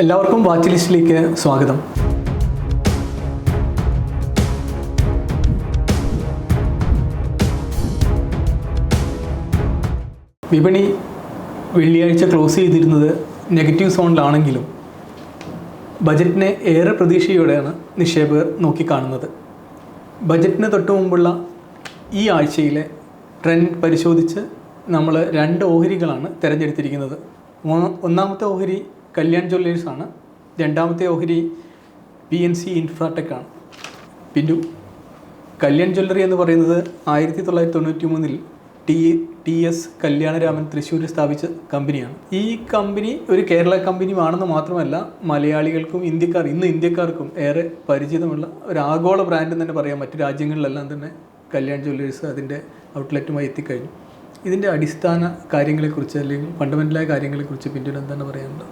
എല്ലാവർക്കും വാച്ച് ലിസ്റ്റിലേക്ക് സ്വാഗതം. വിപണി വെള്ളിയാഴ്ച ക്ലോസ് ചെയ്തിരുന്നത് നെഗറ്റീവ് സോണിലാണെങ്കിലും ബജറ്റിനെ ഏറെ പ്രതീക്ഷയോടെയാണ് നിക്ഷേപകർ നോക്കിക്കാണുന്നത്. ബജറ്റിന് തൊട്ട് മുമ്പുള്ള ഈ ആഴ്ചയിലെ ട്രെൻഡ് പരിശോധിച്ച് നമ്മൾ രണ്ട് ഓഹരികളാണ് തിരഞ്ഞെടുത്തിരിക്കുന്നത്. ഒന്നാമത്തെ ഓഹരി കല്യാൺ ജ്വല്ലേഴ്സാണ്. രണ്ടാമത്തെ ഓഹരി പി എൻ സി ഇൻഫ്രാടെക് ആണ്. പിന്നു കല്യാൺ ജ്വല്ലറി എന്ന് പറയുന്നത് ആയിരത്തി തൊള്ളായിരത്തി തൊണ്ണൂറ്റി മൂന്നിൽ ടി ടി എസ് കല്യാണരാമൻ തൃശ്ശൂരിൽ സ്ഥാപിച്ച കമ്പനിയാണ്. ഈ കമ്പനി ഒരു കേരള കമ്പനിയുമാണെന്ന് മാത്രമല്ല മലയാളികൾക്കും ഇന്ത്യക്കാർ ഇന്ന് ഇന്ത്യക്കാർക്കും ഏറെ പരിചിതമുള്ള ഒരു ആഗോള ബ്രാൻഡ് തന്നെ പറയാം മറ്റു രാജ്യങ്ങളിലെല്ലാം തന്നെ കല്യാൺ ജ്വല്ലേഴ്സ് അതിന്റെ ഔട്ട്ലെറ്റുമായി എത്തിക്കഴിഞ്ഞു. ഇതിന്റെ അടിസ്ഥാന കാര്യങ്ങളെക്കുറിച്ച് അല്ലെങ്കിൽ ഫണ്ടമെന്റലായ കാര്യങ്ങളെക്കുറിച്ച് പിന്നീട് എന്താണ് പറയാനുള്ളത്?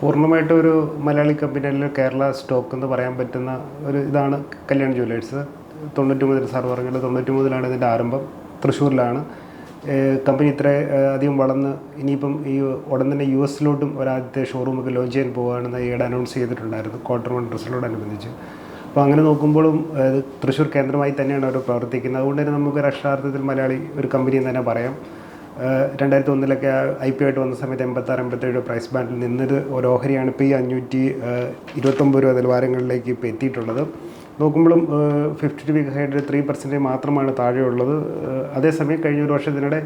പൂർണമായിട്ടും ഒരു മലയാളി കമ്പനി അല്ലെങ്കിൽ കേരള സ്റ്റോക്ക് എന്ന് പറയാൻ പറ്റുന്ന ഒരു ഇതാണ് കല്യാൺ ജുവലേഴ്സ് തൊണ്ണൂറ്റി മുതൽ സർവറുകൾ തൊണ്ണൂറ്റി മുതലാണ് ഇതിന്റെ ആരംഭം. തൃശ്ശൂരിലാണ്. കമ്പനി ഇത്ര അധികം വളർന്ന് ഇനിയിപ്പം ഈ ഉടൻ തന്നെ യു എസിലോട്ടും ഒരാദ്യത്തെ ഷോറൂമൊക്കെ ലോഞ്ച് ചെയ്യാൻ പോകുകയാണെന്ന് ഈയിടെ അനൗൺസ് ചെയ്തിട്ടുണ്ടായിരുന്നു. ക്വാർട്ടർ വൺ റിസൾട്ടോടനുബന്ധിച്ച് അപ്പോൾ അങ്ങനെ നോക്കുമ്പോഴും തൃശ്ശൂർ കേന്ദ്രമായി തന്നെയാണ് അവർ പ്രവർത്തിക്കുന്നത്. അതുകൊണ്ട് തന്നെ നമുക്ക് രക്ഷാർത്ഥത്തിൽ മലയാളി ഒരു കമ്പനി എന്ന് തന്നെ പറയാം. രണ്ടായിരത്തി ഒന്നിലൊക്കെ ഐ പി ആയിട്ട് വന്ന സമയത്ത് എൺപത്താറ് എൺപത്തേഴ് പ്രൈസ് ബാൻഡിൽ നിന്നത് ഒരു ഓഹരിയാണ് ഇപ്പോൾ ഈ അഞ്ഞൂറ്റി ഇരുപത്തൊമ്പത് രൂപ നിലവാരങ്ങളിലേക്ക് ഇപ്പോൾ എത്തിയിട്ടുള്ളത്. നോക്കുമ്പോഴും fifty two week three percentage മാത്രമാണ് താഴെയുള്ളത്. അതേസമയം കഴിഞ്ഞ ഒരു വർഷത്തിനിടെ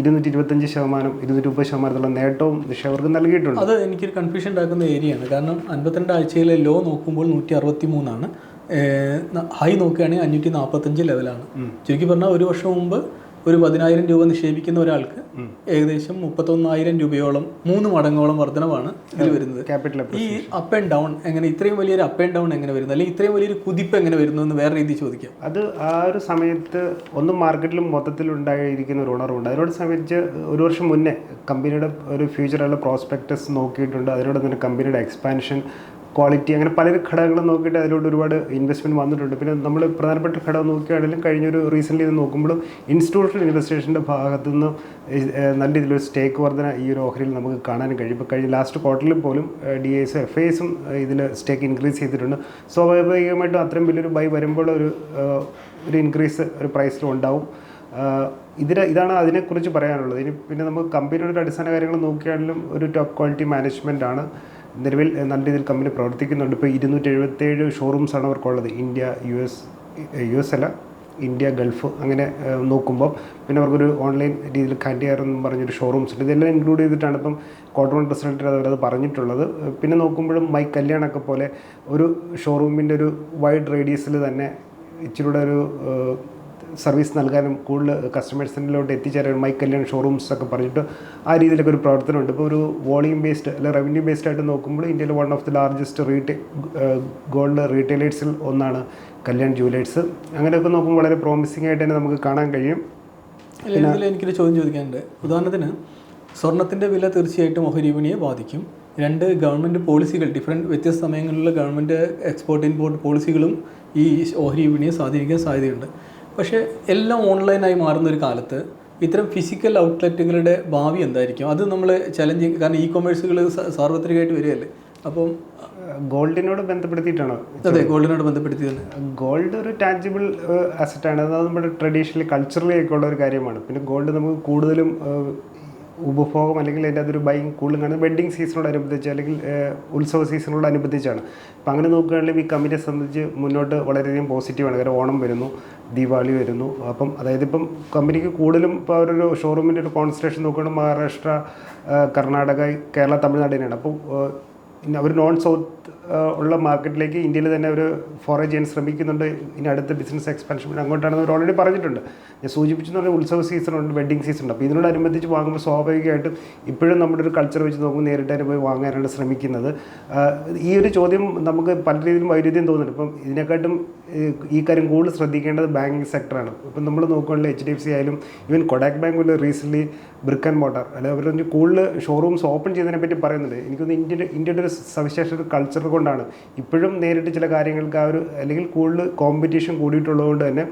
ഇരുന്നൂറ്റി ഇരുപത്തഞ്ച് ശതമാനം ഇരുന്നൂറ്റി മുപ്പത് ശതമാനത്തിലുള്ള നേട്ടവും നിക്ഷേപകർക്ക് നൽകിയിട്ടുണ്ട്. അത് എനിക്കൊരു കൺഫ്യൂഷൻ ഉണ്ടാക്കുന്ന ഏരിയയാണ് കാരണം അൻപത്തിരണ്ട് ആഴ്ചയിലെ ലോ നോക്കുമ്പോൾ നൂറ്റി അറുപത്തി മൂന്നാണ് ഹൈ നോക്കുകയാണെങ്കിൽ അഞ്ഞൂറ്റി നാൽപ്പത്തഞ്ച് ലെവലാണ് ചുരുക്കി പറഞ്ഞാൽ ഒരു വർഷം മുമ്പ് ഒരു പതിനായിരം രൂപ നിക്ഷേപിക്കുന്ന ഒരാൾക്ക് ഏകദേശം മുപ്പത്തൊന്നായിരം രൂപയോളം മൂന്ന് മടങ്ങോളം വർധനമാണ് ഇതിൽ വരുന്നത്. ക്യാപിറ്റൽ ഈ അപ്പ് ആൻഡ് ഡൗൺ എങ്ങനെ ഇത്രയും വലിയൊരു അപ്പ് ആൻഡ് ഡൗൺ എങ്ങനെ വരുന്നത്? അല്ലെങ്കിൽ ഇത്രയും വലിയൊരു കുതിപ്പ് എങ്ങനെ വരുന്നു എന്ന് വേറെ രീതിയിൽ ചോദിക്കാം. അത് ആ ഒരു സമയത്ത് ഒന്നും മാർക്കറ്റിലും മൊത്തത്തിൽ ഉണ്ടായിരിക്കുന്ന ഒരു ഉണർവുണ്ട്. അതിനോട് സംബന്ധിച്ച് ഒരു വർഷം മുന്നേ കമ്പനിയുടെ ഒരു ഫ്യൂച്ചറുള്ള പ്രോസ്പെക്ടസ് നോക്കിയിട്ടുണ്ട്. അതിനോട് തന്നെ കമ്പനിയുടെ എക്സ്പാൻഷൻ ക്വാളിറ്റി അങ്ങനെ പല ഘടകങ്ങളും നോക്കിയിട്ട് അതിലോട്ട് ഒരുപാട് ഇൻവെസ്റ്റ്മെന്റ് വന്നിട്ടുണ്ട്. പിന്നെ നമ്മൾ പ്രധാനപ്പെട്ട ഘടകം നോക്കുകയാണെങ്കിലും കഴിഞ്ഞൊരു റീസെന്റ്ലി ഇത് നോക്കുമ്പോഴും ഇൻസ്റ്റിറ്റ്യൂഷണൽ ഇൻവെസ്റ്റേഷന്റെ ഭാഗത്തു നിന്ന് നല്ല രീതിയിലൊരു സ്റ്റേക്ക് വർധന ഈ ഒരു ഓഹരിയിൽ നമുക്ക് കാണാൻ കഴിയും. ഇപ്പോൾ കഴിഞ്ഞ ലാസ്റ്റ് ക്വാർട്ടറിൽ പോലും ഡി എസ് എഫ് ഐസും ഇതിൽ സ്റ്റേക്ക് ഇൻക്രീസ് ചെയ്തിട്ടുണ്ട്. സ്വാഭാവികമായിട്ടും അത്രയും വലിയൊരു ബൈ വരുമ്പോൾ ഒരു ഒരു ഇൻക്രീസ് ഒരു പ്രൈസിലും ഉണ്ടാവും. ഇതിന് ഇതാണ് അതിനെക്കുറിച്ച് പറയാനുള്ളത്. ഇനി പിന്നെ നമുക്ക് കമ്പനിയുടെ അടിസ്ഥാന കാര്യങ്ങൾ നോക്കുകയാണെങ്കിലും ഒരു ടോപ്പ് ക്വാളിറ്റി മാനേജ്മെന്റ് ആണ്. നിലവിൽ നല്ല രീതിയിൽ കമ്പനി പ്രവർത്തിക്കുന്നുണ്ട്. ഇപ്പോൾ ഇരുന്നൂറ്റി എഴുപത്തേഴ് ഷോറൂംസാണ് അവർക്കുള്ളത് India U S U S അല്ല ഇന്ത്യ ഗൾഫ് അങ്ങനെ നോക്കുമ്പോൾ പിന്നെ അവർക്കൊരു ഓൺലൈൻ രീതിയിൽ കാൻഡിയർ എന്ന് പറഞ്ഞൊരു ഷോറൂംസ് ഉണ്ട്. ഇതെല്ലാം ഇൻക്ലൂഡ് ചെയ്തിട്ടാണ് ഇപ്പം ക്വാർട്ടർ വൺ റിസൾട്ടിൽ അവരത് പറഞ്ഞിട്ടുള്ളത്. പിന്നെ നോക്കുമ്പോഴും മൈ കല്യാണൊക്കെ പോലെ ഒരു ഷോറൂമിന്റെ ഒരു വൈഡ് റേഡിയസിൽ തന്നെ ഇച്ചിരൂടെ ഒരു സർവീസ് നൽകാനും കൂടുതൽ കസ്റ്റമേഴ്സിലോട്ട് എത്തിച്ചേരാനും മൈ കല്യാൺ ഷോറൂംസ് ഒക്കെ പറഞ്ഞിട്ട് ആ രീതിയിലൊക്കെ ഒരു പ്രവർത്തനമുണ്ട്. ഇപ്പോൾ ഒരു വോളിയം ബേസ്ഡ് അല്ലെ റവന്യൂ ബേസ്ഡ് ആയിട്ട് നോക്കുമ്പോൾ ഇന്ത്യയിലെ one of the largest retail gold റീറ്റെയിലേഴ്സിൽ ഒന്നാണ് കല്യാൺ ജുവലേഴ്സ് അങ്ങനെയൊക്കെ നോക്കുമ്പോൾ വളരെ പ്രോമിസിംഗ് ആയിട്ട് തന്നെ നമുക്ക് കാണാൻ കഴിയും. എനിക്കൊരു ചോദ്യം ചോദിക്കാനുണ്ട്. ഉദാഹരണത്തിന് സ്വർണത്തിന്റെ വില തീർച്ചയായിട്ടും ഓഹരി വിപണിയെ ബാധിക്കും. രണ്ട് ഗവൺമെന്റ് പോളിസികൾ ഡിഫറെന്റ് വ്യത്യസ്ത സമയങ്ങളിലുള്ള ഗവൺമെന്റ് എക്സ്പോർട്ട് ഇമ്പോർട്ട് പോളിസികളും ഈ ഓഹരി വിപണിയെ സ്വാധീനിക്കാൻ സാധ്യതയുണ്ട്. പക്ഷേ എല്ലാം ഓൺലൈനായി മാറുന്ന ഒരു കാലത്ത് ഇത്തരം ഫിസിക്കൽ ഔട്ട്ലെറ്റുകളുടെ ഭാവി എന്തായിരിക്കും? അത് നമ്മൾ ചലഞ്ച് കാരണം ഇ കൊമേഴ്സുകൾ സാർവത്രികമായിട്ട് വരികയല്ലേ? അപ്പം ഗോൾഡിനോട് ബന്ധപ്പെടുത്തിയിട്ടാണോ? അതെ ഗോൾഡിനോട് ബന്ധപ്പെടുത്തി ഗോൾഡ് ഒരു ടാഞ്ചിബിൾ അസറ്റാണ് അത് നമ്മുടെ ട്രഡീഷണലി കൾച്ചറലി ഒക്കെ ഉള്ള ഒരു കാര്യമാണ്. പിന്നെ ഗോൾഡ് നമുക്ക് കൂടുതലും ഉപഭോഗം അല്ലെങ്കിൽ അതിന്റെ അതൊരു ബൈങ് കൂടുതലും കാണുന്നത് സീസണോട് സീസണോടനുബന്ധിച്ച് അല്ലെങ്കിൽ ഉത്സവ സീസണോടനുബന്ധിച്ചാണ് അപ്പം അങ്ങനെ നോക്കുകയാണെങ്കിൽ ഈ കമ്പനിയെ സംബന്ധിച്ച് മുന്നോട്ട് വളരെയധികം പോസിറ്റീവാണ് കാരണം ഓണം വരുന്നു ദീപാവലി വരുന്നു. അപ്പം അതായത് ഇപ്പം കമ്പനിക്ക് കൂടുതലും ഇപ്പോൾ അവരൊരു ഷോറൂമിന്റെ ഒരു കോൺസെൻട്രേഷൻ നോക്കുകയാണെങ്കിൽ മഹാരാഷ്ട്ര കർണാടക കേരള തമിഴ്നാട് തന്നെയാണ്. അപ്പോൾ അവർ നോൺ സൗത്ത് ഉള്ള മാർക്കറ്റിലേക്ക് ഇന്ത്യയിൽ തന്നെ ഒരു ഫോറേജ് ചെയ്യാൻ ശ്രമിക്കുന്നുണ്ട്. ഇനി അടുത്ത ബിസിനസ് എക്സ്പാൻഷൻ അങ്ങോട്ടാണെന്ന് അവർ ഓൾറെഡി പറഞ്ഞിട്ടുണ്ട്. ഞാൻ സൂചിപ്പിച്ചെന്ന് പറഞ്ഞാൽ ഉത്സവ സീസണുണ്ട് വെഡ്ഡിങ് സീസൺ ഉണ്ട്. അപ്പോൾ ഇതിനോടനുബന്ധിച്ച് വാങ്ങുമ്പോൾ സ്വാഭാവികമായിട്ടും ഇപ്പോഴും നമ്മുടെ ഒരു കൾച്ചർ വെച്ച് നോക്കുമ്പോൾ നേരിട്ട് തന്നെ പോയി വാങ്ങാനാണ് ശ്രമിക്കുന്നത്. ഈ ഒരു ചോദ്യം നമുക്ക് പല രീതിയിലും വൈരുദ്ധ്യം തോന്നുന്നുണ്ട്. ഇപ്പം ഇതിനെക്കാട്ടും ഈ കാര്യം കൂടുതൽ ശ്രദ്ധിക്കേണ്ടത് ബാങ്കിങ് സെക്ടറാണ് ഇപ്പം നമ്മൾ നോക്കുകയാണെങ്കിൽ എച്ച് ഡി എഫ് സി ആയാലും ഈവൻ കൊഡാക് ബാങ്ക് പോലും റീസെന്റ്ലി ബ്രിക്ക് ആൻഡ് മോട്ടർ അല്ലെ അവർ കൂടുതൽ ഷോറൂംസ് ഓപ്പൺ ചെയ്തതിനെ പറ്റി പറയുന്നുണ്ട്. എനിക്കൊന്ന് ഇന്ത്യയുടെ ഇന്ത്യയുടെ ഒരു സവിശേഷ കൾച്ചർ കൊണ്ടാണ്. ഇപ്പോഴും നേരിട്ട് ചില കാര്യങ്ങൾക്ക് ആ ഒരു അല്ലെങ്കിൽ കൂടുതൽ കോമ്പറ്റീഷൻ കൂടിയിട്ടുള്ളതുകൊണ്ട് തന്നെ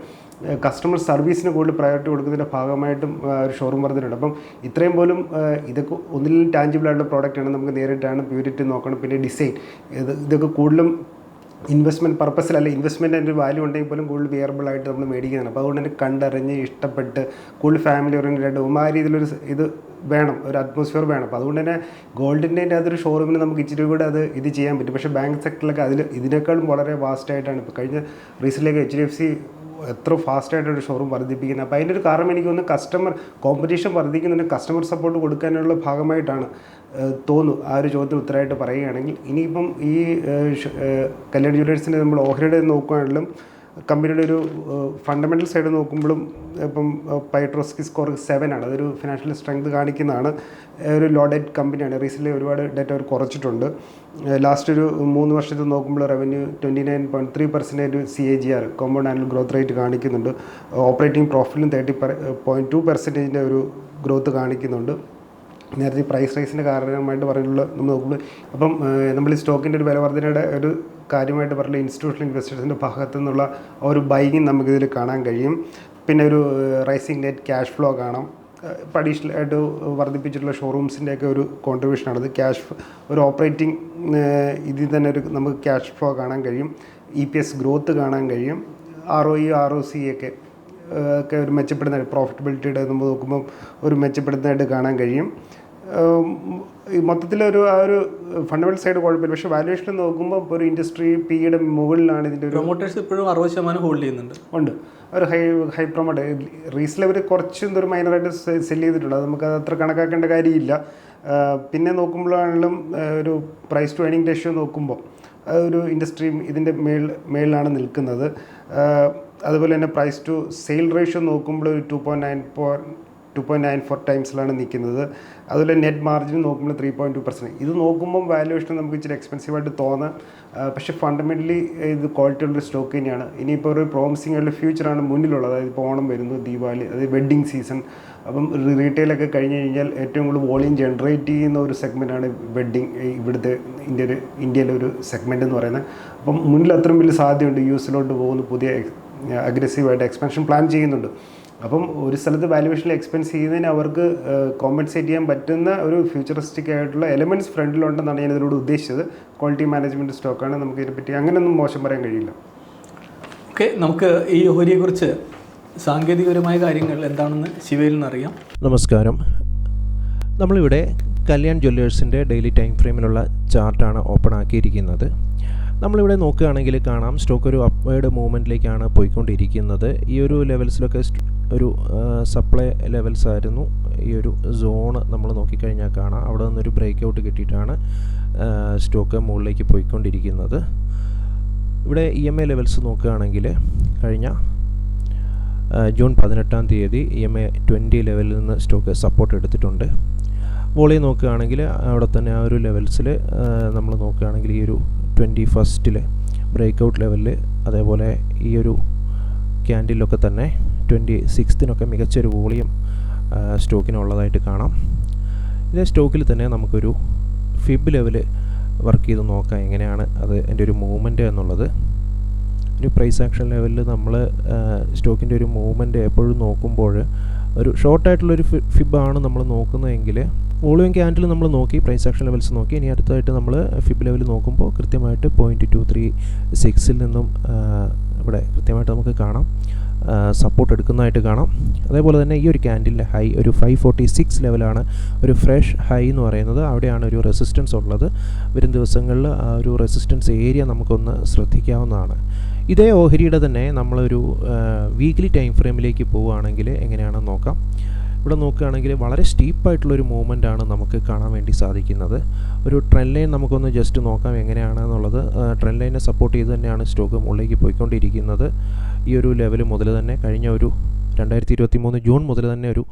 കസ്റ്റമർ സർവീസിന് കൂടുതൽ പ്രയോറിറ്റി കൊടുക്കുന്നതിന്റെ ഭാഗമായിട്ടും ഒരു ഷോറൂം വർദ്ധനയുണ്ട് അപ്പം ഇത്രയും പോലും ഇതൊക്കെ ഒന്നിലും ടാഞ്ചിബിൾ ആയിട്ടുള്ള പ്രോഡക്റ്റാണ് നമുക്ക് നേരിട്ടാണ് പ്യൂരിറ്റി നോക്കണം. പിന്നെ ഡിസൈൻ ഇത് ഇതൊക്കെ കൂടുതലും ഇൻവെസ്റ്റ്മെന്റ് പർപ്പസിലല്ല ഇൻവെസ്റ്റ്മെന്റ് ഒരു വാല്യൂ ഉണ്ടെങ്കിൽ പോലും കൂടുതൽ വിയറബിൾ ആയിട്ട് നമ്മൾ മേടിക്കുന്നതാണ്. അപ്പോൾ അതുകൊണ്ട് തന്നെ കണ്ടറിഞ്ഞ് ഇഷ്ടപ്പെട്ട് കൂടുതൽ ഫാമിലി ഓറിയന്റഡ് ആയിട്ടും ആ രീതിയിലൊരു ഇത് വേണം ഒരു അറ്റ്മോസ്ഫിയർ വേണം. അപ്പോൾ അതുകൊണ്ട് തന്നെ ഗോൾഡിന്റെ അതൊരു ഷോറൂമിൽ നമുക്ക് ഇച്ചിരി കൂടെ അത് ഇത് ചെയ്യാൻ പറ്റും. പക്ഷേ ബാങ്ക് സെക്ടറിലൊക്കെ അതിൽ ഇതിനേക്കാളും വളരെ വാസ്റ്റ് ആയിട്ടാണ്. ഇപ്പോൾ കഴിഞ്ഞ റീസെന്റിലേക്ക് എച്ച് ഡി എഫ് സി എത്ര ഫാസ്റ്റായിട്ടൊരു ഷോറൂം വർദ്ധിപ്പിക്കുന്നത്. അപ്പോൾ അതിന്റെ ഒരു കാരണം എനിക്ക് തോന്നുന്നു കസ്റ്റമർ കോമ്പറ്റീഷൻ വർദ്ധിക്കുന്നതിന് കസ്റ്റമർ സപ്പോർട്ട് കൊടുക്കാനുള്ള ഭാഗമായിട്ടാണ് തോന്നുന്നു ആ ഒരു ചോദ്യത്തിന് ഉത്തരമായിട്ട് പറയുകയാണെങ്കിൽ ഇനിയിപ്പം ഈ കല്യാൺ ജ്വല്ലേഴ്സിന്റെ നമ്മൾ ഓഹരിയുടെ നോക്കുകയാണെങ്കിലും കമ്പനിയുടെ ഒരു ഫണ്ടമെന്റൽ സൈഡ് നോക്കുമ്പോഴും ഇപ്പം പൈട്രോസ്കി സ്കോർ സെവൻ ആണ്. അതൊരു ഫിനാൻഷ്യൽ സ്ട്രെങ്ത് കാണിക്കുന്നതാണ്. ഒരു ലോ ഡെറ്റ് കമ്പനിയാണ്. റീസെന്റ്ലി ഒരുപാട് ഡെറ്റ് അവർ കുറച്ചിട്ടുണ്ട്. ലാസ്റ്റ് ഒരു മൂന്ന് വർഷത്തിൽ നോക്കുമ്പോൾ revenue twenty nine point three percentage C A G R compound annual growth rate കാണിക്കുന്നുണ്ട് ഓപ്പറേറ്റിംഗ് പ്രോഫിറ്റിലും തേർട്ടി പോയിന്റ് ടു പെർസെന്റേജിന്റെ ഒരു ഗ്രോത്ത് കാണിക്കുന്നുണ്ട്. നേരത്തെ പ്രൈസ് റൈസിന്റെ കാരണമായിട്ട് പറഞ്ഞുള്ള നമ്മൾ നോക്കുമ്പോൾ അപ്പം നമ്മൾ ഈ സ്റ്റോക്കിന്റെ ഒരു വിലവർദ്ധനയുടെ ഒരു കാര്യമായിട്ട് പറഞ്ഞ ഇൻസ്റ്റിറ്റ്യൂഷണൽ ഇൻവെസ്റ്റേഴ്സിന്റെ ഭാഗത്തു നിന്നുള്ള ആ ഒരു ബൈങ് നമുക്കിതിൽ കാണാൻ കഴിയും. പിന്നെ ഒരു റൈസിങ് നെറ്റ് ക്യാഷ് ഫ്ലോ കാണാം. ഇപ്പം അഡീഷണൽ ആയിട്ട് വർദ്ധിപ്പിച്ചിട്ടുള്ള ഷോറൂംസിന്റെയൊക്കെ ഒരു കോൺട്രിബ്യൂഷനാണ് അത് ക്യാഷ് ഒരു ഓപ്പറേറ്റിംഗ് ഇതിൽ തന്നെ ഒരു നമുക്ക് ക്യാഷ് ഫ്ലോ കാണാൻ കഴിയും. ഇ പി എസ് ഗ്രോത്ത് കാണാൻ കഴിയും. R O E R O C ഒക്കെ ഒക്കെ ഒരു മെച്ചപ്പെടുന്ന പ്രോഫിറ്റബിലിറ്റിയുടെ നമ്മൾ നോക്കുമ്പോൾ ഒരു മെച്ചപ്പെടുന്നതായിട്ട് കാണാൻ കഴിയും. മൊത്തത്തിലൊരു ആ ഒരു ഫണ്ടമെന്റൽ സൈഡ് കുഴപ്പമില്ല. പക്ഷേ വാല്യുവേഷൻ നോക്കുമ്പോൾ ഇപ്പോൾ ഒരു ഇൻഡസ്ട്രി പിയുടെ മുകളിലാണ് ഇതിന്റെ ഒരു പ്രൊമോട്ടേഴ്സ് ഇപ്പോഴും അറുപത് ശതമാനം ഹോൾഡ് ചെയ്യുന്നുണ്ട്. ഉണ്ട്. ഒരു ഹൈ ഹൈ പ്രൊമോട്ട് റീസിൽ അവർ കുറച്ച് എന്തൊരു മൈനറായിട്ട് സെൽ ചെയ്തിട്ടുണ്ട്. അത് നമുക്ക് അത്ര കണക്കാക്കേണ്ട കാര്യമില്ല. പിന്നെ നോക്കുമ്പോഴാണെങ്കിലും ഒരു പ്രൈസ് ടു ഏണിംഗ് റേഷ്യോ നോക്കുമ്പോൾ ഒരു ഇൻഡസ്ട്രി ഇതിന്റെ മേൾ മേളിലാണ് നിൽക്കുന്നത്. അതുപോലെ തന്നെ പ്രൈസ് ടു സെയിൽ റേഷ്യോ നോക്കുമ്പോൾ ഒരു two point nine two point nine four ടൈംസിലാണ് നിൽക്കുന്നത്. അതുപോലെ നെറ്റ് മാർജിൻ നോക്കുമ്പോൾ ത്രീ പോയിന്റ് ടു പെർസെന്റ് ഇത് നോക്കുമ്പോൾ വാല്യുവേഷൻ നമുക്ക് ഇച്ചിരി എക്സ്പെൻസീവ് ആയിട്ട് തോന്നാം. പക്ഷേ ഫണ്ടമെന്റലി ഇത് ക്വാളിറ്റി ഉള്ളൊരു സ്റ്റോക്ക് തന്നെയാണ്. ഇനിയിപ്പോൾ ഒരു പ്രോമിസിംഗ് ആയിട്ടുള്ള ഫ്യൂച്ചറാണ് മുന്നിലുള്ളത്. അതായത് ഇപ്പോൾ ഓണം വരുന്നു ദീപാവലി അതായത് വെഡ്ഡിങ് സീസൺ അപ്പം റീറ്റെയിലൊക്കെ കഴിഞ്ഞ് കഴിഞ്ഞാൽ ഏറ്റവും കൂടുതൽ വോളിയം ജനറേറ്റ് ചെയ്യുന്ന ഒരു സെഗ്മെന്റാണ് വെഡ്ഡിങ് ഇവിടുത്തെ ഇന്ത്യയിൽ ഇന്ത്യയിലെ ഒരു സെഗ്മെന്റ് എന്ന് പറയുന്നത്. അപ്പം മുന്നിൽ അത്രയും വലിയ സാധ്യതയുണ്ട്. യു എസിലോട്ട് പോകുന്ന പുതിയ അഗ്രസീവായിട്ട് എക്സ്പെൻഷൻ പ്ലാൻ ചെയ്യുന്നുണ്ട്. അപ്പം ഒരു സ്ഥലത്ത് വാല്യുവേഷനിൽ എക്സ്പെൻസ് ചെയ്യുന്നതിന് അവർക്ക് കോമ്പൻസേറ്റ് ചെയ്യാൻ പറ്റുന്ന ഒരു ഫ്യൂച്ചറിസ്റ്റിക് ആയിട്ടുള്ള എലമെന്റ്സ് ഫ്രണ്ടിലുണ്ടെന്നാണ് ഞാൻ ഇതിലൂടെ ഉദ്ദേശിച്ചത് ക്വാളിറ്റി മാനേജ്മെന്റ് സ്റ്റോക്കാണ് നമുക്ക് ഇതിനെപ്പറ്റി അങ്ങനെയൊന്നും മോശം പറയാൻ കഴിയില്ല. ഓക്കെ നമുക്ക് ഈ ഓഹരിയെക്കുറിച്ച് സാങ്കേതികപരമായ കാര്യങ്ങൾ എന്താണെന്ന് ശിവയിൽ നിന്നറിയാം നമസ്കാരം. നമ്മളിവിടെ കല്യാൺ ജ്വല്ലേഴ്സിന്റെ ഡെയിലി ടൈം ഫ്രെയിമിലുള്ള ചാർട്ടാണ് ഓപ്പൺ ആക്കിയിരിക്കുന്നത്. നമ്മളിവിടെ നോക്കുകയാണെങ്കിൽ കാണാം സ്റ്റോക്ക് ഒരു അപ്വേഡ് മൂവ്മെന്റിലേക്കാണ് പോയിക്കൊണ്ടിരിക്കുന്നത്. ഈ ഒരു ലെവൽസിലൊക്കെ ഒരു സപ്ലൈ ലെവൽസ് ആയിരുന്നു. ഈ ഒരു സോണ് നമ്മൾ നോക്കിക്കഴിഞ്ഞാൽ കാണാം. അവിടെ നിന്നൊരു ബ്രേക്ക് ഔട്ട് കിട്ടിയിട്ടാണ് സ്റ്റോക്ക് മുകളിലേക്ക് പോയിക്കൊണ്ടിരിക്കുന്നത്. ഇവിടെ ഇ എം ഐ ലെവൽസ് നോക്കുകയാണെങ്കിൽ കഴിഞ്ഞ ജൂൺ പതിനെട്ടാം തീയതി ഇ എം എ ട്വന്റി ലെവലിൽ നിന്ന് സ്റ്റോക്ക് സപ്പോർട്ട് എടുത്തിട്ടുണ്ട്. വോളിയം നോക്കുകയാണെങ്കിൽ അവിടെ തന്നെ ആ ഒരു ലെവൽസിൽ നമ്മൾ നോക്കുകയാണെങ്കിൽ ഈ ഒരു ട്വന്റി ബ്രേക്ക് ഔട്ട് ലെവലിൽ അതേപോലെ ഈ ഒരു ക്യാൻഡിലൊക്കെ തന്നെ ട്വന്റി സിക്സ്തിനൊക്കെ മികച്ചൊരു വോളിയം സ്റ്റോക്കിനുള്ളതായിട്ട് കാണാം. ഇതേ സ്റ്റോക്കിൽ തന്നെ നമുക്കൊരു ഫിബ് ലെവൽ വർക്ക് ചെയ്ത് നോക്കാം എങ്ങനെയാണ് അത് എന്റെ ഒരു മൂവ്മെന്റ് എന്നുള്ളത്. ഒരു പ്രൈസ് ആക്ഷൻ ലെവലിൽ നമ്മൾ സ്റ്റോക്കിന്റെ ഒരു മൂവ്മെന്റ് എപ്പോഴും നോക്കുമ്പോൾ ഒരു ഷോർട്ടായിട്ടുള്ളൊരു ഫിബ് ഫിബാണ് നമ്മൾ നോക്കുന്നതെങ്കിൽ വോളിയം ക്യാൻഡിൽ നമ്മൾ നോക്കി പ്രൈസ് ആക്ഷൻ ലെവൽസ് നോക്കി. ഇനി അടുത്തായിട്ട് നമ്മൾ ഫിബ് ലെവൽ നോക്കുമ്പോൾ കൃത്യമായിട്ട് പോയിന്റ് ടു ത്രീ സിക്സിൽ നിന്നും ഇവിടെ കൃത്യമായിട്ട് നമുക്ക് കാണാം. സപ്പോർട്ട് എടുക്കുന്നതായിട്ട് കാണാം. അതേപോലെ തന്നെ ഈ ഒരു ക്യാൻഡിലിന്റെ ഹൈ ഒരു ഫൈവ് ഫോർട്ടി സിക്സ് ലെവലാണ് ഒരു ഫ്രഷ് ഹൈ എന്ന് പറയുന്നത്. അവിടെയാണ് ഒരു റെസിസ്റ്റൻസ് ഉള്ളത്. വരും ദിവസങ്ങളിൽ ആ ഒരു റെസിസ്റ്റൻസ് ഏരിയ നമുക്കൊന്ന് ശ്രദ്ധിക്കാവുന്നതാണ്. ഇതേ ഓഹരിയുടെ തന്നെ നമ്മളൊരു വീക്ക്ലി ടൈം ഫ്രെയിമിലേക്ക് പോവുകയാണെങ്കിൽ എങ്ങനെയാണെന്ന് നോക്കാം. ഇവിടെ നോക്കുകയാണെങ്കിൽ വളരെ സ്റ്റീപ്പായിട്ടുള്ളൊരു മൂവ്മെന്റ് ആണ് നമുക്ക് കാണാൻ വേണ്ടി സാധിക്കുന്നത്. ഒരു ട്രെൻഡ് ലൈൻ നമുക്കൊന്ന് ജസ്റ്റ് നോക്കാം എങ്ങനെയാണ് എന്നുള്ളത് ട്രെൻഡ് ലൈനെ സപ്പോർട്ട് ചെയ്ത് തന്നെയാണ് സ്റ്റോക്ക് മുകളിലേക്ക് പോയിക്കൊണ്ടിരിക്കുന്നത്. ഈ ഒരു ലെവൽ മുതൽ തന്നെ കഴിഞ്ഞ ഒരു രണ്ടായിരത്തി ഇരുപത്തി മൂന്ന് ജൂൺ മുതൽ തന്നെ ഒരു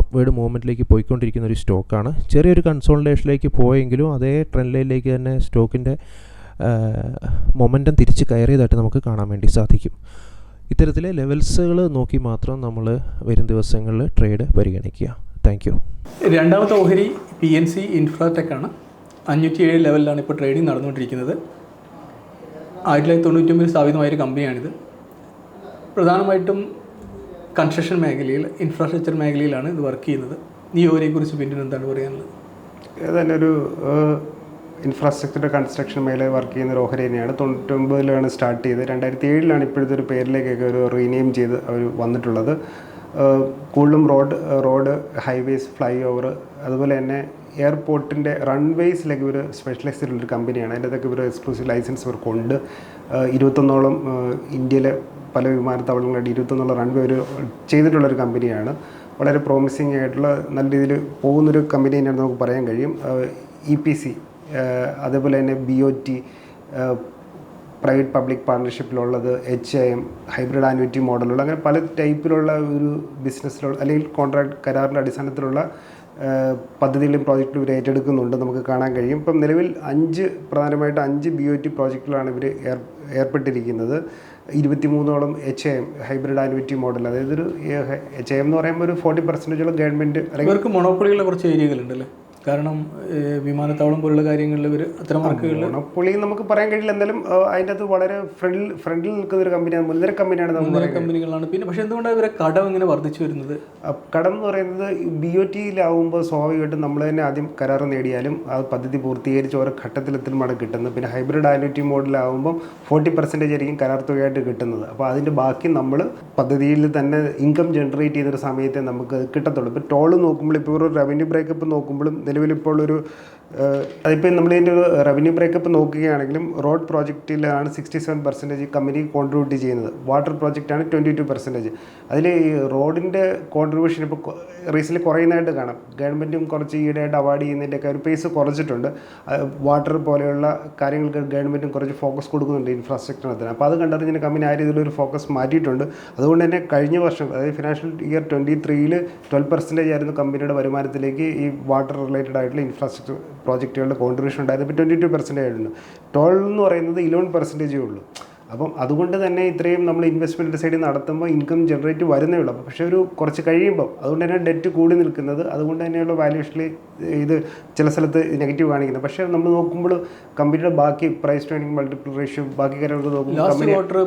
അപ്വേഡ് മൂവ്മെന്റിലേക്ക് പോയിക്കൊണ്ടിരിക്കുന്ന ഒരു സ്റ്റോക്കാണ് ചെറിയൊരു കൺസോൾട്ടേഷനിലേക്ക് പോയെങ്കിലും അതേ ട്രെൻഡ് ലൈനിലേക്ക് തന്നെ സ്റ്റോക്കിന്റെ മൊമെന്റം തിരിച്ച് കയറിയതായിട്ട് നമുക്ക് കാണാൻ വേണ്ടി സാധിക്കും. ഇത്തരത്തിലെ ലെവൽസുകൾ നോക്കി മാത്രം നമ്മൾ വരും ദിവസങ്ങളിൽ ട്രേഡ് പരിഗണിക്കുക. താങ്ക് യു രണ്ടാമത്തെ ഓഹരി പി എൻ സി ഇൻഫ്രാടെക് ആണ്. അഞ്ഞൂറ്റി ഏഴ് ലെവലിലാണ് ഇപ്പോൾ ട്രേഡിംഗ് നടന്നുകൊണ്ടിരിക്കുന്നത്. ആയിരത്തി തൊള്ളായിരത്തി തൊണ്ണൂറ്റൊമ്പതിൽ സ്ഥാപിതമായൊരു കമ്പനിയാണിത്. പ്രധാനമായിട്ടും കൺസ്ട്രക്ഷൻ മേഖലയിൽ ഇൻഫ്രാസ്ട്രക്ചർ മേഖലയിലാണ് ഇത് വർക്ക് ചെയ്യുന്നത്. ഈ ഓഹരിയെക്കുറിച്ച് പിന്നീട് എന്താണ് പറയാനുള്ളത്? ഏതായാലും ഒരു ഇൻഫ്രാസ്ട്രക്ചർ കൺസ്ട്രക്ഷൻ മേലെ വർക്ക് ചെയ്യുന്ന ഒരു ഓഹരി തന്നെയാണ് തൊണ്ണൂറ്റൊമ്പതിലാണ് സ്റ്റാർട്ട് ചെയ്ത്. രണ്ടായിരത്തി ഏഴിലാണ് ഇപ്പോഴത്തെ ഒരു പേരിലേക്കൊക്കെ ഒരു റീനെയിം ചെയ്ത് അവർ വന്നിട്ടുള്ളത്. കൂടുതലും road road highways flyover അതുപോലെ തന്നെ എയർപോർട്ടിന്റെ റൺവേസിലേക്ക് ഇവർ സ്പെഷ്യലൈസ് ചെയ്തിട്ടുള്ളൊരു കമ്പനിയാണ് അതിന്റെ അതൊക്കെ ഇവർ എക്സ്ക്ലൂസീവ് ലൈസൻസ് ഇവർക്കുണ്ട്. ഇരുപത്തൊന്നോളം ഇന്ത്യയിലെ പല വിമാനത്താവളങ്ങളായിട്ട് ഇരുപത്തൊന്നുള്ള റൺവേ ഒരു ചെയ്തിട്ടുള്ളൊരു കമ്പനിയാണ് വളരെ പ്രോമിസിങ് ആയിട്ടുള്ള നല്ല രീതിയിൽ പോകുന്നൊരു കമ്പനി തന്നെയാണ് നമുക്ക് പറയാൻ കഴിയും. ഇ പി സി അതേപോലെ തന്നെ B O T private public പാർട്ണർഷിപ്പിലുള്ളത് H I M hybrid annuity മോഡലുള്ള അങ്ങനെ പല ടൈപ്പിലുള്ള ഒരു ബിസിനസ്സിലുള്ള അല്ലെങ്കിൽ കോൺട്രാക്ട് കരാറിന്റെ അടിസ്ഥാനത്തിലുള്ള പദ്ധതികളും പ്രോജക്റ്റും ഇവർ ഏറ്റെടുക്കുന്നുണ്ട്. നമുക്ക് കാണാൻ കഴിയും. ഇപ്പം നിലവിൽ അഞ്ച് പ്രധാനമായിട്ട് അഞ്ച് ബി ഒ ടി പ്രോജക്റ്റുകളാണ് ഇവർ ഏർ ഏർപ്പെട്ടിരിക്കുന്നത്. ഇരുപത്തിമൂന്നോളം H M hybrid annuity model അതായത് ഒരു എച്ച് എം എന്ന് പറയുമ്പോൾ ഒരു ഫോർട്ടി പെർസെന്റേജോളം ഗവൺമെന്റ് അല്ലെങ്കിൽ ഇവർക്ക് മൊണോപ്പൊളിയുള്ള കുറച്ച് ഏരിയകളുണ്ടല്ലേ? കാരണം വിമാനത്താവളം പോലുള്ള കാര്യങ്ങളിൽ ഇവർ അത്ര മാർക്കുകൾ മൊണപ്പൊളി നമുക്ക് പറയാൻ കഴിയില്ല. എന്തായാലും അതിന്റെ അത് വളരെ ഫ്രണ്ടിൽ ഫ്രണ്ടിൽ നിൽക്കുന്ന ഒരു കമ്പനിയാണ് മുൻനിര കമ്പനിയാണ് മുൻനിര കമ്പനികളാണ് പിന്നെ പക്ഷേ എന്തുകൊണ്ടാണ് ഇവരെ കടം ഇങ്ങനെ വർദ്ധിച്ചു വരുന്നത്? കടം എന്ന് പറയുന്നത് ബി ഒ ടിയിലാവുമ്പോൾ സ്വാഭാവികമായിട്ടും നമ്മൾ തന്നെ ആദ്യം കരാർ നേടിയാലും ആ പദ്ധതി പൂർത്തീകരിച്ച് ഓരോ ഘട്ടത്തിലെത്തുമ്പോഴാണ് കിട്ടുന്നത്. പിന്നെ ഹൈബ്രിഡ് ആനുറ്റി മോഡലാവുമ്പോൾ ഫോർട്ടി പെർസെന്റേജ് ആയിരിക്കും കരാർ തുകയായിട്ട് കിട്ടുന്നത്. അപ്പോൾ അതിന്റെ ബാക്കി നമ്മൾ പദ്ധതിയിൽ തന്നെ ഇൻകം ജനറേറ്റ് ചെയ്തൊരു സമയത്തെ നമുക്ക് കിട്ടത്തുള്ളൂ. ഇപ്പോൾ ടോൾ നോക്കുമ്പോൾ ഇപ്പോൾ ഒരു റവന്യൂ ബ്രേക്കപ്പ് നോക്കുമ്പോഴും നിലവിലിപ്പോൾ ഒരു അതിപ്പോൾ നമ്മൾ ഇതിന്റെ ഒരു റവന്യൂ ബ്രേക്കപ്പ് നോക്കുകയാണെങ്കിലും road പ്രോജക്റ്റിലാണ് sixty seven percentage company contribute ചെയ്യുന്നത്. വാട്ടർ പ്രോജക്റ്റാണ് ട്വന്റി ടു പെർസെന്റേജ് അതിൽ ഈ റോഡിന്റെ കോൺട്രിബ്യൂഷൻ ഇപ്പോൾ റീസെന്റ് കുറയുന്നതായിട്ട് കാണാം. ഗവൺമെന്റും കുറച്ച് ഈയിടെയായിട്ട് അവാർഡ് ചെയ്യുന്നതിന്റെയൊക്കെ ഒരു പേസ് കുറച്ചിട്ടുണ്ട്. വാട്ടർ പോലെയുള്ള കാര്യങ്ങൾക്ക് ഗവൺമെന്റും കുറച്ച് ഫോക്കസ് കൊടുക്കുന്നുണ്ട് ഇൻഫ്രാസ്ട്രക്ചറിനകത്തിന് അപ്പോൾ അത് കണ്ടറിഞ്ഞ് കമ്പനി ആ രീതിയിലൊരു ഫോക്കസ് മാറ്റിയിട്ടുണ്ട്. അതുകൊണ്ട് തന്നെ കഴിഞ്ഞ വർഷം അതായത് ഫിനാൻഷ്യൽ ഇയർ ട്വന്റി ത്രീയിൽ ട്വൽവ് പെർസെന്റേജ് ആയിരുന്നു കമ്പനിയുടെ വരുമാനത്തിലേക്ക് ഈ വാട്ടർ റിലേറ്റഡ് ആയിട്ടുള്ള ഇൻഫ്രാസ്ട്രക്ചർ പ്രോജക്റ്റുകളുടെ കോൺട്രിബ്യൂഷൻ ഉണ്ടായിരുന്നു. ഇപ്പോൾ ട്വന്റി ടു പെർസെന്റേജ് ആയിട്ടുണ്ട് ടോൾ എന്ന് പറയുന്നത് ഇലവൻ പെർസെന്റേജേ ഉള്ളൂ. അപ്പം അതുകൊണ്ട് തന്നെ ഇത്രയും നമ്മൾ ഇൻവെസ്റ്റ്മെന്റ് സൈഡിൽ നടത്തുമ്പോൾ ഇൻകം ജനറേറ്റ് വരുന്നേ ഉള്ളൂ. പക്ഷേ ഒരു കുറച്ച് കഴിയുമ്പോൾ അതുകൊണ്ട് തന്നെ ഡെറ്റ് കൂടി നിൽക്കുന്നത് അതുകൊണ്ട് തന്നെയുള്ള വാല്യൂഷനിൽ ഇത് ചില സ്ഥലത്ത് നെഗറ്റീവ് കാണിക്കുന്നത്. പക്ഷേ നമ്മൾ നോക്കുമ്പോൾ കമ്പനിയുടെ ബാക്കി പ്രൈസ് ട്രെയിനിങ് മൾട്ടിപ്പിൾ റേഷ്യോ ബാക്കി കാര്യങ്ങളൊക്കെ നോക്കുമ്പോൾ ലാസ്റ്റ് ക്വാർട്ടർ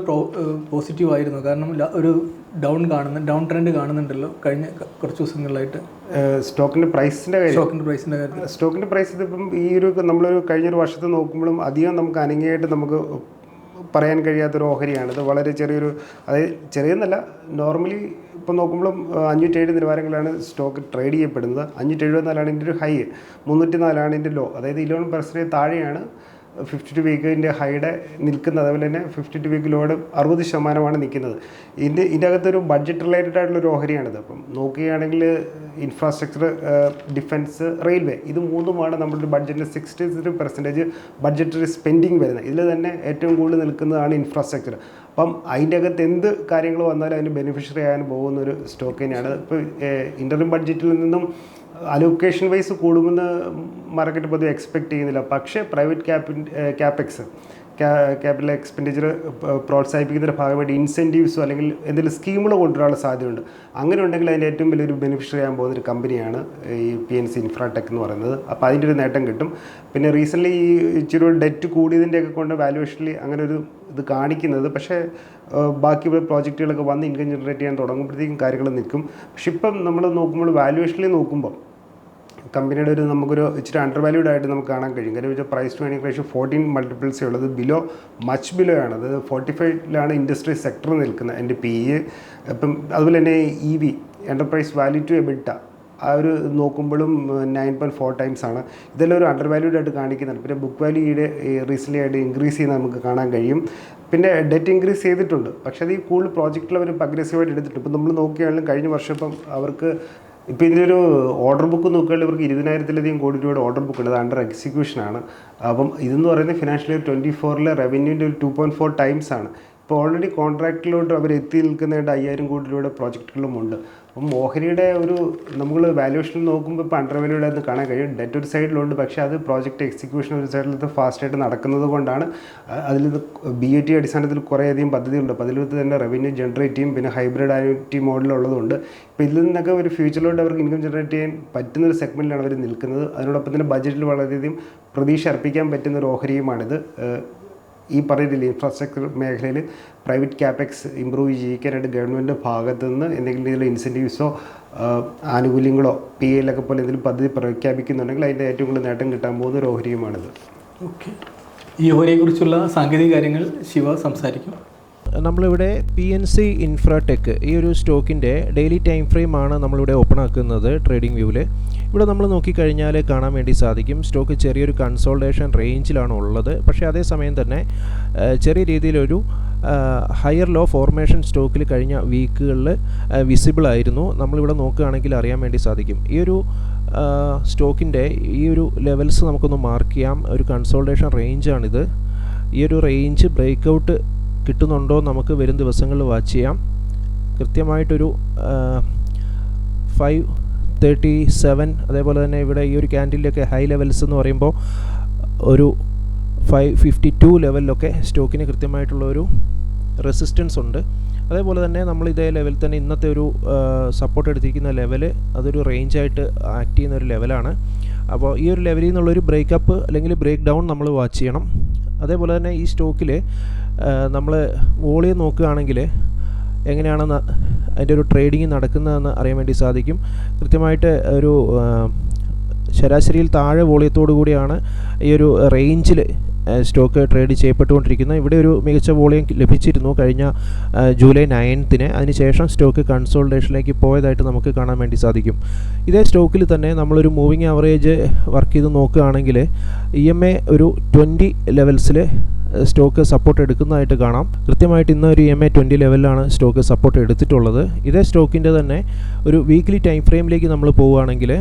പോസിറ്റീവ് ആയിരുന്നു. കാരണം ഒരു ഡൗൺ കാണുന്ന ഡൗൺ ട്രെൻഡ് കാണുന്നുണ്ടല്ലോ കഴിഞ്ഞ കുറച്ച് ദിവസങ്ങളിലായിട്ട്. സ്റ്റോക്കിന്റെ പ്രൈസിന്റെ കാര്യം. സ്റ്റോക്കിന്റെ പ്രൈസിന്റെ കാര്യം സ്റ്റോക്കിന്റെ പ്രൈസ് ഇതിപ്പം ഈ ഒരു നമ്മളൊരു കഴിഞ്ഞൊരു വർഷത്തെ നോക്കുമ്പോഴും അധികം നമുക്ക് അനങ്ങിയായിട്ട് നമുക്ക് പറയാൻ കഴിയാത്തൊരു ഓഹരിയാണ്. ഇത് വളരെ ചെറിയൊരു അതായത് ചെറിയെന്നല്ല നോർമലി ഇപ്പോൾ നോക്കുമ്പോഴും അഞ്ഞൂറ്റേഴ് നിലവാരങ്ങളാണ് സ്റ്റോക്ക് ട്രേഡ് ചെയ്യപ്പെടുന്നത്. അഞ്ഞൂറ്റി എഴുപത്തിനാലാണ് ഇതിന്റെ ഒരു ഹൈ മുന്നൂറ്റി നാലാണ് ഇതിന്റെ ലോ അതായത് ഇലവൻ പെർസെന്റേജ് താഴെയാണ്. ഫിഫ്റ്റി ടു വീക്കിന്റെ ഹൈഡ് നിൽക്കുന്നത്. അതുപോലെ തന്നെ ഫിഫ്റ്റി ടു വീക്ക് ലോഡ് അറുപത് ശതമാനമാണ് നിൽക്കുന്നത്. ഇതിന്റെ ഇതിന്റെ അകത്തൊരു ബഡ്ജറ്റ് റിലേറ്റഡ് ആയിട്ടുള്ള ഒരു ഓഹരിയാണിത്. അപ്പം നോക്കുകയാണെങ്കിൽ ഇൻഫ്രാസ്ട്രക്ചർ ഡിഫൻസ് റെയിൽവേ ഇത് മൂന്നുമാണ് നമ്മുടെ ബഡ്ജറ്റിന്റെ sixty three percentage budgetary spending വരുന്നത്. ഇതിൽ തന്നെ ഏറ്റവും കൂടുതൽ നിൽക്കുന്നതാണ് ഇൻഫ്രാസ്ട്രക്ചർ അപ്പം അതിന്റെ അകത്ത് എന്ത് കാര്യങ്ങൾ വന്നാലും അതിന് ബെനിഫിഷ്യറി ആകാൻ പോകുന്ന ഒരു സ്റ്റോക്ക് തന്നെയാണ്. ഇപ്പോൾ ഇന്റർവ്യൂ ബഡ്ജറ്റിൽ നിന്നും അലോക്കേഷൻ വൈസ് കൂടുമെന്ന് മാർക്കറ്റ് പൊതുവെ എക്സ്പെക്റ്റ് ചെയ്യുന്നില്ല. പക്ഷേ പ്രൈവറ്റ് ക്യാപിൻ ക്യാപെക്സ് ക്യാപിറ്റൽ എക്സ്പെൻഡിച്ചർ പ്രോത്സാഹിപ്പിക്കുന്നതിന്റെ ഭാഗമായിട്ട് ഇൻസെന്റീവ്സോ അല്ലെങ്കിൽ എന്തെങ്കിലും സ്കീമുകൾ കൊണ്ടുവരാനുള്ള സാധ്യതയുണ്ട്. അങ്ങനെ ഉണ്ടെങ്കിൽ അതിന്റെ ഏറ്റവും വലിയൊരു ബെനിഫിഷ്യറി ആകാൻ പോകുന്ന ഒരു കമ്പനിയാണ് ഈ പി എൻ സി ഇൻഫ്രാടെക് എന്ന് പറയുന്നത്. അപ്പോൾ അതിന്റെ ഒരു നേട്ടം കിട്ടും. പിന്നെ റീസെന്റ്ലി ഈ ഇച്ചിരി ഡെറ്റ് കൂടിയതിന്റെയൊക്കെ കൊണ്ട് വാല്യുവേഷനിൽ അങ്ങനെ ഒരു ഇത് കാണിക്കുന്നത്. പക്ഷേ ബാക്കി പ്രോജക്റ്റുകളൊക്കെ വന്ന് ഇൻകം ജനറേറ്റ് ചെയ്യാൻ തുടങ്ങുമ്പോഴത്തേക്കും കാര്യങ്ങൾ നിൽക്കും. പക്ഷെ ഇപ്പം നമ്മൾ നോക്കുമ്പോൾ വാല്യുവേഷനിൽ നോക്കുമ്പോൾ കമ്പനിയുടെ ഒരു നമുക്കൊരു ഇച്ചിരി അണ്ടർ വാല്യൂഡ് ആയിട്ട് നമുക്ക് കാണാൻ കഴിയും. കാര്യം വെച്ചാൽ price to earning ratio fourteen മൾട്ടിപ്പിൾസേ ഉള്ളത് ബിലോ മച്ച് ബിലോ ആണ്. അത് ഫോർട്ടി ഫൈവിലാണ് ഇൻഡസ്ട്രി സെക്ടർ നിൽക്കുന്നത്. എന്റെ പി ഇ ഇപ്പം അതുപോലെ തന്നെ E V enterprise value to EBITDA ആ ഒരു നോക്കുമ്പോഴും നയൻ പോയിന്റ് ഫോർ ടൈംസ് ആണ്. ഇതെല്ലാം ഒരു അണ്ടർ വാല്യൂഡ് ആയിട്ട് കാണിക്കുന്നുണ്ട്. പിന്നെ ബുക്ക് വാല്യൂ ഈടെ റീസെന്റ് ആയിട്ട് ഇൻക്രീസ് ചെയ്യുന്നത് നമുക്ക് കാണാൻ കഴിയും. പിന്നെ ഡെറ്റ് ഇൻക്രീസ് ചെയ്തിട്ടുണ്ട്. പക്ഷേ അത് ഈ കൂടുതൽ പ്രോജക്റ്റിൽ അവർ അഗ്രസീവായിട്ട് എടുത്തിട്ടുണ്ട്. ഇപ്പം നമ്മൾ നോക്കുകയാണെങ്കിലും കഴിഞ്ഞ വർഷം ഇപ്പം അവർക്ക് ഇപ്പോൾ ഇതിലൊരു ഓർഡർ ബുക്ക് നോക്കുകയാണെങ്കിൽ ഇവർക്ക് ഇരുപതിനായിരത്തിലധികം കോടി രൂപയുടെ ഓർഡർ ബുക്ക് ഉണ്ട്. അണ്ടർ എക്സിക്യൂഷൻ ആണ്. അപ്പം ഇതെന്ന് പറയുന്നത് ഫിനാൻഷ്യൽ ഇയർ ട്വന്റി ഫോറിലെ റവന്യൂന്റെ ഒരു ടു പോയിന്റ് ഫോർ ടൈംസ് ആണ്. ഇപ്പോൾ ഓൾറെഡി കോൺട്രാക്റ്റിലോട്ട് അവർ എത്തി നിൽക്കുന്നതായിട്ട് അയ്യായിരം കോടി രൂപയുടെ പ്രോജക്റ്റുകളും ഉണ്ട്. അപ്പം മോഹരിയുടെ ഒരു നമ്മൾ വാല്യുവേഷൻ നോക്കുമ്പോൾ ഇപ്പോൾ അണ്ടർ വാല്യൂഡ് എന്ന് കാണാൻ കഴിയും. ഡെറ്റ് ഒരു സൈഡിലുണ്ട് പക്ഷേ അത് പ്രോജക്റ്റ് എക്സിക്യൂഷൻ ഒരു സൈഡിൽ ഫാസ്റ്റായിട്ട് നടക്കുന്നത് കൊണ്ടാണ്. അതിൽ ബി എ ടി അടിസ്ഥാനത്തിൽ കുറേയധികം പദ്ധതിയുണ്ട്. അപ്പോൾ അതിലത്ത് തന്നെ റവന്യൂ ജനറേറ്റ് ചെയ്യും. പിന്നെ ഹൈബ്രിഡ് ആനിറ്റി മോഡലുള്ളതുകൊണ്ട് ഇപ്പോൾ ഇതിൽ നിന്നൊക്കെ ഒരു ഫ്യൂച്ചറിലോട്ട് അവർക്ക് ഇൻകം ജനറേറ്റ് ചെയ്യാൻ പറ്റുന്ന ഒരു സെഗ്മെന്റിലാണ് അവർ നിൽക്കുന്നത്. അതിനോടൊപ്പം തന്നെ ബജറ്റിൽ വളരെയധികം പ്രതീക്ഷ അർപ്പിക്കാൻ പറ്റുന്ന ഒരു ഓഹരിയുമാണിത്. ഈ പറയുന്നില്ല ഇൻഫ്രാസ്ട്രക്ചർ മേഖലയിൽ പ്രൈവറ്റ് ക്യാപെക്സ് ഇമ്പ്രൂവ് ചെയ്യിക്കാനായിട്ട് ഗവൺമെന്റ് ഭാഗത്തു നിന്ന് എന്തെങ്കിലും രീതിയിലുള്ള ഇൻസെന്റീവ്സോ ആനുകൂല്യങ്ങളോ പി എല്ലൊക്കെ പോലെ എന്തെങ്കിലും പദ്ധതി പ്രഖ്യാപിക്കുന്നുണ്ടെങ്കിൽ അതിന്റെ ഏറ്റവും കൂടുതൽ നേട്ടം കിട്ടാൻ പോകുന്ന ഒരു ഓഹരിയുമാണിത്. ഓക്കെ. ഈ ഓഹരിയെക്കുറിച്ചുള്ള സാങ്കേതിക കാര്യങ്ങൾ ശിവ സംസാരിക്കും. നമ്മളിവിടെ പി എൻ സി ഇൻഫ്രാടെക് ഈ ഒരു സ്റ്റോക്കിന്റെ ഡെയിലി ടൈം ഫ്രെയിം ആണ് നമ്മളിവിടെ ഓപ്പൺ ആക്കുന്നത് ട്രേഡിംഗ് വ്യൂവിൽ ഇവിടെ നമ്മൾ നോക്കിക്കഴിഞ്ഞാൽ കാണാൻ വേണ്ടി സാധിക്കും. സ്റ്റോക്ക് ചെറിയൊരു കൺസോൾട്ടേഷൻ റേഞ്ചിലാണ് ഉള്ളത്. പക്ഷേ അതേസമയം തന്നെ ചെറിയ രീതിയിലൊരു ഹയർ ലോ ഫോർമേഷൻ സ്റ്റോക്കിൽ കഴിഞ്ഞ വീക്കുകളിൽ വിസിബിൾ ആയിരുന്നു. നമ്മളിവിടെ നോക്കുകയാണെങ്കിൽ അറിയാൻ വേണ്ടി സാധിക്കും. ഈ ഒരു സ്റ്റോക്കിന്റെ ഈ ഒരു ലെവൽസ് നമുക്കൊന്ന് മാർക്ക് ചെയ്യാം. ഒരു കൺസോൾട്ടേഷൻ റേഞ്ചാണിത് ഈ ഒരു റേഞ്ച് ബ്രേക്ക് ഔട്ട് കിട്ടുന്നുണ്ടോ നമുക്ക് വരും ദിവസങ്ങളിൽ വാച്ച് ചെയ്യാം. കൃത്യമായിട്ടൊരു ഫൈവ് തേർട്ടി സെവൻ അതേപോലെ തന്നെ ഇവിടെ ഈ ഒരു ക്യാൻഡിലൊക്കെ ഹൈ ലെവൽസ് എന്ന് പറയുമ്പോൾ ഒരു ഫൈവ് ഫിഫ്റ്റി ടു ലെവലിലൊക്കെ സ്റ്റോക്കിന് കൃത്യമായിട്ടുള്ള ഒരു റെസിസ്റ്റൻസ് ഉണ്ട്. അതേപോലെ തന്നെ നമ്മൾ ഇതേ ലെവൽ തന്നെ ഇന്നത്തെ ഒരു സപ്പോർട്ട് എടുത്തിരിക്കുന്ന ലെവൽ അതൊരു റേഞ്ചായിട്ട് ആക്ട് ചെയ്യുന്ന ഒരു ലെവലാണ് അപ്പോൾ ഈ ഒരു ലെവലിൽ നിന്നുള്ളൊരു ബ്രേക്കപ്പ് അല്ലെങ്കിൽ ബ്രേക്ക് ഡൗൺ നമ്മൾ വാച്ച് ചെയ്യണം. അതേപോലെ തന്നെ ഈ സ്റ്റോക്കിൽ നമ്മൾ വോളിയം നോക്കുകയാണെങ്കിൽ എങ്ങനെയാണ് അതിന്റെ ഒരു ട്രേഡിങ് നടക്കുന്നതെന്ന് അറിയാൻ വേണ്ടി സാധിക്കും. കൃത്യമായിട്ട് ഒരു ശരാശരിയിൽ താഴെ വോളിയത്തോടു കൂടിയാണ് ഈ ഒരു റേഞ്ചിൽ സ്റ്റോക്ക് ട്രേഡ് ചെയ്യപ്പെട്ടുകൊണ്ടിരിക്കുന്നത്. ഇവിടെ ഒരു മികച്ച വോളിയം ലഭിച്ചിരുന്നു കഴിഞ്ഞ ജൂലൈ നയൻത്തിന്. അതിനുശേഷം സ്റ്റോക്ക് കൺസോൾട്ടേഷനിലേക്ക് പോയതായിട്ട് നമുക്ക് കാണാൻ വേണ്ടി സാധിക്കും. ഇതേ സ്റ്റോക്കിൽ തന്നെ നമ്മളൊരു മൂവിങ് ആവറേജ് വർക്ക് ചെയ്ത് നോക്കുകയാണെങ്കിൽ ഇ എം എ ഒരു ട്വന്റി ലെവൽസിൽ സ്റ്റോക്ക് സപ്പോർട്ട് എടുക്കുന്നതായിട്ട് കാണാം. കൃത്യമായിട്ട് ഇന്ന് ഒരു എം എ ട്വന്റി ലെവലിലാണ് സ്റ്റോക്ക് സപ്പോർട്ട് എടുത്തിട്ടുള്ളത്. ഇതേ സ്റ്റോക്കിന്റെ തന്നെ ഒരു വീക്ക്ലി ടൈം ഫ്രെയിമിലേക്ക് നമ്മൾ പോവുകയാണെങ്കിൽ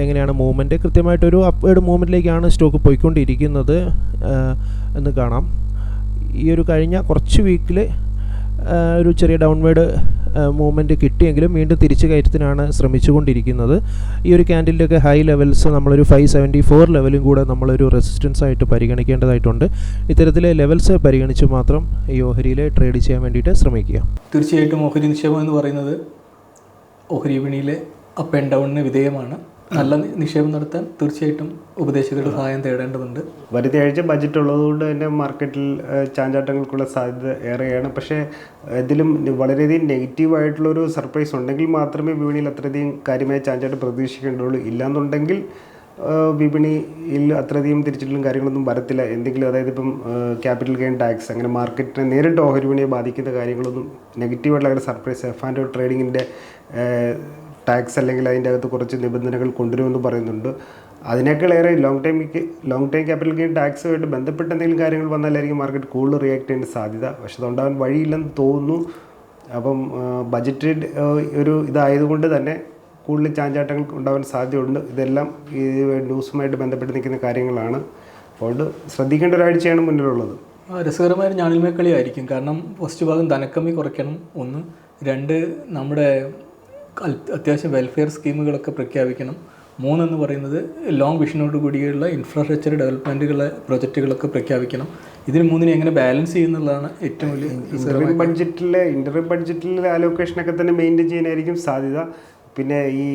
എങ്ങനെയാണ് മൂവ്മെന്റ് കൃത്യമായിട്ടൊരു അപ്വേഡ് മൂവ്മെന്റിലേക്കാണ് സ്റ്റോക്ക് പോയിക്കൊണ്ടിരിക്കുന്നത് എന്ന് കാണാം. ഈ ഒരു കഴിഞ്ഞ കുറച്ച് വീക്കിൽ ഒരു ചെറിയ ഡൗൺവേഡ് മൂവ്മെന്റ് കിട്ടിയെങ്കിലും വീണ്ടും തിരിച്ചു കയറ്റത്തിനാണ് ശ്രമിച്ചുകൊണ്ടിരിക്കുന്നത്. ഈ ഒരു ക്യാൻഡിലൊക്കെ ഹൈ ലെവൽസ് നമ്മളൊരു ഫൈവ് സെവന്റി ഫോർ ലെവലും കൂടെ നമ്മളൊരു റെസിസ്റ്റൻസ് ആയിട്ട് പരിഗണിക്കേണ്ടതായിട്ടുണ്ട്. ഇത്തരത്തിലെ ലെവൽസ് പരിഗണിച്ച് മാത്രം ഈ ഓഹരിയിൽ ട്രേഡ് ചെയ്യാൻ വേണ്ടിയിട്ട് ശ്രമിക്കുക. തീർച്ചയായിട്ടും ഓഹരി നിക്ഷേപം എന്ന് പറയുന്നത് ഓഹരി വിപണിയിലെ അപ്പ് ആൻഡ് ഡൗണിന് വിധേയമാണ്. നല്ല നിക്ഷേപം നടത്താൻ തീർച്ചയായിട്ടും ഉപദേശകരുടെ സഹായം തേടേണ്ടതുണ്ട്. വരുത്തിയാഴ്ച ആഴ്ച ബഡ്ജറ്റ് ഉള്ളതുകൊണ്ട് തന്നെ മാർക്കറ്റിൽ ചാഞ്ചാട്ടങ്ങൾക്കുള്ള സാധ്യത ഏറെയാണ്. പക്ഷേ ഇതിലും വളരെയധികം നെഗറ്റീവ് ആയിട്ടുള്ളൊരു സർപ്രൈസ് ഉണ്ടെങ്കിൽ മാത്രമേ വിപണിയിൽ അത്രയധികം കാര്യമായ ചാഞ്ചാട്ടം പ്രതീക്ഷിക്കേണ്ടുള്ളൂ ഇല്ലാന്നുണ്ടെങ്കിൽ വിപണിയിൽ അത്രയധികം തിരിച്ചിട്ടും കാര്യങ്ങളൊന്നും വരത്തില്ല. എന്തെങ്കിലും അതായത് ഇപ്പം ക്യാപിറ്റൽ ഗെയിൻ ടാക്സ് അങ്ങനെ മാർക്കറ്റിനെ നേരിട്ട് ഓഹരി വിപണിയെ ബാധിക്കുന്ന കാര്യങ്ങളൊന്നും നെഗറ്റീവായിട്ടുള്ള സർപ്രൈസ് എഫ് ആൻഡ് ട്രേഡിങ്ങിന്റെ ടാക്സ് അല്ലെങ്കിൽ അതിന്റെ അകത്ത് കുറച്ച് നിബന്ധനകൾ കൊണ്ടുവരുമെന്ന് പറയുന്നുണ്ട്. അതിനേക്കാളേറെ long time long time capital gain ടാക്സുമായിട്ട് ബന്ധപ്പെട്ട എന്തെങ്കിലും കാര്യങ്ങൾ വന്നാലായിരിക്കും മാർക്കറ്റ് കൂടുതൽ റിയാക്ട് ചെയ്യാൻ സാധ്യത. പക്ഷെ അതുണ്ടാകാൻ വഴിയില്ലെന്ന് തോന്നുന്നു. അപ്പം ബജറ്റ് ഒരു ഇതായതുകൊണ്ട് തന്നെ കൂടുതൽ ചാഞ്ചാട്ടങ്ങൾ ഉണ്ടാവാൻ സാധ്യതയുണ്ട്. ഇതെല്ലാം ഈ ന്യൂസുമായിട്ട് ബന്ധപ്പെട്ട് നിൽക്കുന്ന കാര്യങ്ങളാണ്. അതുകൊണ്ട് ശ്രദ്ധിക്കേണ്ട ഒരാഴ്ചയാണ് മുന്നിലുള്ളത്. രസകരമായ ഞാനിൽമേക്കളിയായിരിക്കും കാരണം ഫസ്റ്റ് ഭാഗം ധനക്കമ്മി കുറയ്ക്കണം. ഒന്ന്. രണ്ട് നമ്മുടെ അത്യാവശ്യം വെൽഫെയർ സ്കീമുകളൊക്കെ പ്രഖ്യാപിക്കണം. മൂന്നെന്ന് പറയുന്നത് ലോങ് വിഷനോട് കൂടിയുള്ള ഇൻഫ്രാസ്ട്രക്ചർ ഡെവലപ്മെന്റുകളെ പ്രൊജക്റ്റുകളൊക്കെ പ്രഖ്യാപിക്കണം. ഇതിന് മൂന്നിനെ എങ്ങനെ ബാലൻസ് ചെയ്യുന്നുള്ളതാണ് ഏറ്റവും വലിയ ബഡ്ജറ്റിലെ ഇന്റർവ്യൂ ബഡ്ജറ്റിലെ അലോക്കേഷനൊക്കെ തന്നെ മെയിന്റെയിൻ ചെയ്യാനായിരിക്കും സാധ്യത. പിന്നെ ഈ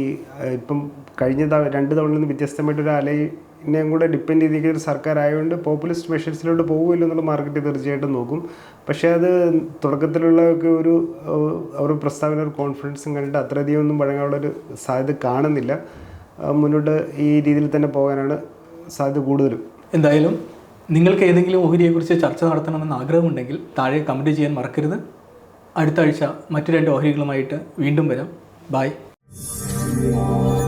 ഇപ്പം കഴിഞ്ഞ തവണ രണ്ട് തവണയിൽ നിന്ന് വ്യത്യസ്തമായിട്ടൊരു അലയിനെയും കൂടെ ഡിപ്പെൻഡ് ചെയ്തിരിക്കുന്ന ഒരു സർക്കാർ ആയതുകൊണ്ട് പോപ്പുലിസ്റ്റ് മെഷേഴ്സിലോട്ട് പോകുമല്ലോ എന്നുള്ള മാർക്കറ്റ് തീർച്ചയായിട്ടും നോക്കും. പക്ഷേ അത് തുടക്കത്തിലുള്ള ഒക്കെ ഒരു അവർ പ്രസ്താവന ഒരു കോൺഫിഡൻസും കണ്ടിട്ട് അത്രയധികം ഒന്നും വഴങ്ങാനുള്ളൊരു സാധ്യത കാണുന്നില്ല. മുന്നോട്ട് ഈ രീതിയിൽ തന്നെ പോകാനാണ് സാധ്യത കൂടുതലും. എന്തായാലും നിങ്ങൾക്ക് ഏതെങ്കിലും ഓഹരിയെക്കുറിച്ച് ചർച്ച നടത്തണമെന്ന് ആഗ്രഹമുണ്ടെങ്കിൽ താഴെ കമന്റ് ചെയ്യാൻ മറക്കരുത്. അടുത്ത ആഴ്ച മറ്റു രണ്ട് ഓഹരികളുമായിട്ട് വീണ്ടും വരാം. Bye Thank you.